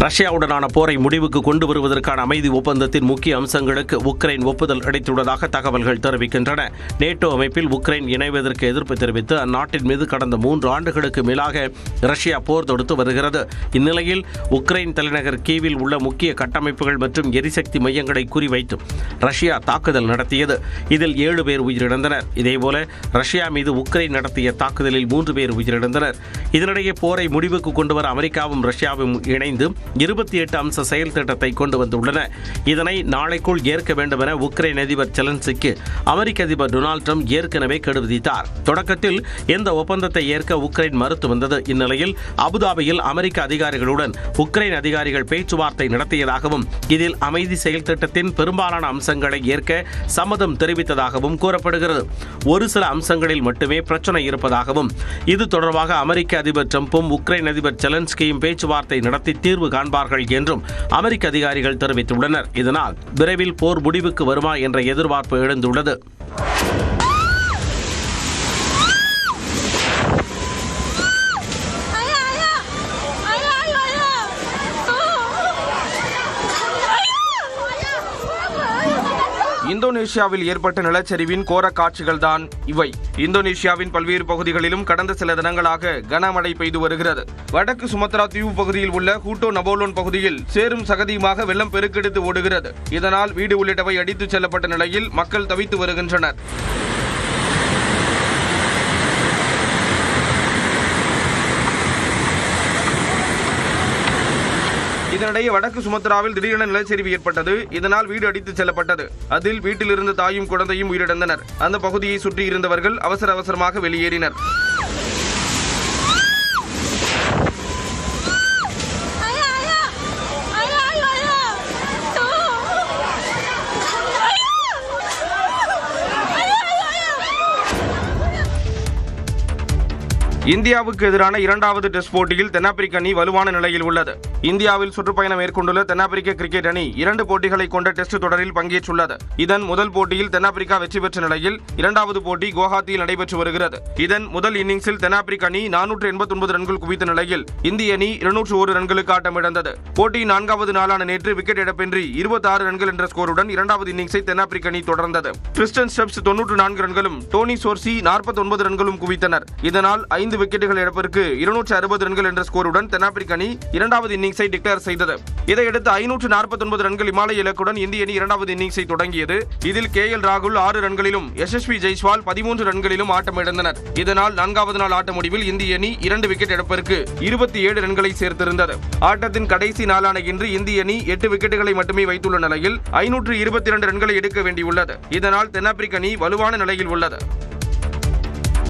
ரஷ்யாவுடனான போரை முடிவுக்கு கொண்டு வருவதற்கான அமைதி ஒப்பந்தத்தின் முக்கிய அம்சங்களுக்கு உக்ரைன் ஒப்புதல் அளித்துள்ளதாக தகவல்கள் தெரிவிக்கின்றன. நேட்டோ அமைப்பில் உக்ரைன் இணைவதற்கு எதிர்ப்பு தெரிவித்து அந்நாட்டின் மீது கடந்த மூன்று ஆண்டுகளுக்கு மேலாக ரஷ்யா போர் தொடுத்து வருகிறது. இந்நிலையில் உக்ரைன் தலைநகர் கீவில் உள்ள முக்கிய கட்டமைப்புகள் மற்றும் எரிசக்தி மையங்களை குறிவைத்து ரஷ்யா தாக்குதல் நடத்தியது. இதில் ஏழு பேர் உயிரிழந்தனர். இதேபோல ரஷ்யா மீது உக்ரைன் நடத்திய தாக்குதலில் மூன்று பேர் உயிரிழந்தனர். இதனிடையே போரை முடிவுக்கு கொண்டுவர அமெரிக்காவும் ரஷ்யாவும் இணைந்து இருபத்தி எட்டு அம்ச செயல் திட்டத்தை கொண்டு வந்துள்ளன. இதனை நாளைக்குள் ஏற்க வேண்டும் என உக்ரைன் அதிபர் செலன்சிக்கு அமெரிக்க அதிபர் டொனால்ட் ட்ரம்ப் ஏற்கனவே கெடுவிதித்தார் தொடக்கத்தில் இந்த ஒப்பந்தத்தை ஏற்க உக்ரைன் மறுத்து வந்தது இந்நிலையில் அபுதாபியில் அமெரிக்க அதிகாரிகளுடன் உக்ரைன் அதிகாரிகள் பேச்சுவார்த்தை நடத்தியதாகவும் இதில் அமைதி செயல் திட்டத்தின் பெரும்பாலான அம்சங்களை ஏற்க சம்மதம் தெரிவித்ததாகவும் கூறப்படுகிறது. ஒரு சில அம்சங்களில் மட்டுமே பிரச்சனை இருப்பதாகவும் இது தொடர்பாக அமெரிக்க அதிபர் டிரம்பும் உக்ரைன் அதிபர் செலன்ஸ்கியும் பேச்சுவார்த்தை நடத்தி தீர்வு காண்பார்கள் என்றும் அமெரிக்க அதிகாரிகள் தெரிவித்துள்ளனர். இதனால் விரைவில் போர் முடிவுக்கு வருமா என்ற எதிர்பார்ப்பு எழுந்துள்ளது. இந்தோனேஷியாவில் ஏற்பட்ட நிலச்சரிவின் கோர காட்சிகள் தான் இவை. இந்தோனேஷியாவின் பல்வேறு பகுதிகளிலும் கடந்த சில தினங்களாக கனமழை பெய்து வருகிறது. வடக்கு சுமத்ரா தீவு பகுதியில் உள்ள ஹூட்டோ நபோலோன் பகுதியில் சேரும் சகதியுமாக வெள்ளம் பெருக்கெடுத்து ஓடுகிறது. இதனால் வீடு உள்ளிட்டவை அடித்துச் செல்லப்பட்ட நிலையில் மக்கள் தவித்து வருகின்றனர். இதனிடையே வடக்கு சுமத்ராவில் திடீரென நிலச்சரிவு ஏற்பட்டது. இதனால் வீடு அடித்துச் செல்லப்பட்டது. அதில் வீட்டிலிருந்த தாயும் குழந்தையும் உயிரிழந்தனர். அந்த பகுதியை சுற்றி இருந்தவர்கள் அவசர அவசரமாக வெளியேறினர். இந்தியாவுக்கு எதிரான இரண்டாவது டெஸ்ட் போட்டியில் தென்னாப்பிரிக்க அணி வலுவான நிலையில் உள்ளது. இந்தியாவில் சுற்றுப்பயணம் மேற்கொண்டுள்ள தென்னாப்பிரிக்க கிரிக்கெட் அணி இரண்டு போட்டிகளை கொண்ட டெஸ்ட் தொடரில் பங்கேற்றுள்ளது. இதன் முதல் போட்டியில் தென்னாப்பிரிக்கா வெற்றி பெற்ற நிலையில் இரண்டாவது போட்டி குவஹாத்தியில் நடைபெற்று வருகிறது. இதன் முதல் இன்னிங்ஸில் தென்னாப்பிரிக்க அணி நானூற்று எண்பத்தி ஒன்பது ரன்கள் குவித்த நிலையில் இந்திய அணி இருநூற்று ஒரு ரன்களுக்கு ஆட்டமிழந்தது போட்டியின் நான்காவது நாளான நேற்று விக்கெட் இழப்பின்றி இருபத்தி ஆறு ரன்கள் என்ற ஸ்கோருடன் இரண்டாவது இன்னிங்ஸை தென்னாப்பிரிக்க அணி தொடர்ந்தது. கிறிஸ்டன் ஸ்டெப்ஸ் தொன்னூற்று நான்கு ரன்களும் டோனி சோர்சி நாற்பத்தி ஒன்பது ரன்களும் குவித்தனர். இதனால் ஐந்து விக்கெட்டுகள் இழப்பிற்கு இருநூற்று அறுபது ரன்கள் என்ற ஸ்கோருடன் தென்னாப்பிரிக்க அணி இரண்டாவது இன்னிங்ஸை டிக்ளேர் செய்தது. இதையடுத்து ஐநூற்று நாற்பத்தி ஒன்பது ரன்கள் இமாலய இலக்குடன் இந்திய அணி இரண்டாவது இன்னிங்ஸை தொடங்கியது. இதில் கே எல் ராகுல் ஆறு ரன்களிலும் யசஸ்வி ஜெய்ஸ்வால் பதிமூன்று ரன்களிலும் ஆட்டமிழந்தனர் இதனால் நான்காவது நாள் ஆட்ட முடிவில் இந்திய அணி இரண்டு விக்கெட் இழப்பிற்கு இருபத்தி ஏழு ரன்களை சேர்த்திருந்தது. ஆட்டத்தின் கடைசி நாளான இன்று இந்திய அணி எட்டு விக்கெட்டுகளை மட்டுமே வைத்துள்ள நிலையில் ஐநூற்று இருபத்தி இரண்டு ரன்களை எடுக்க வேண்டியுள்ளது. இதனால் தென்னாப்பிரிக்க அணி வலுவான நிலையில் உள்ளது.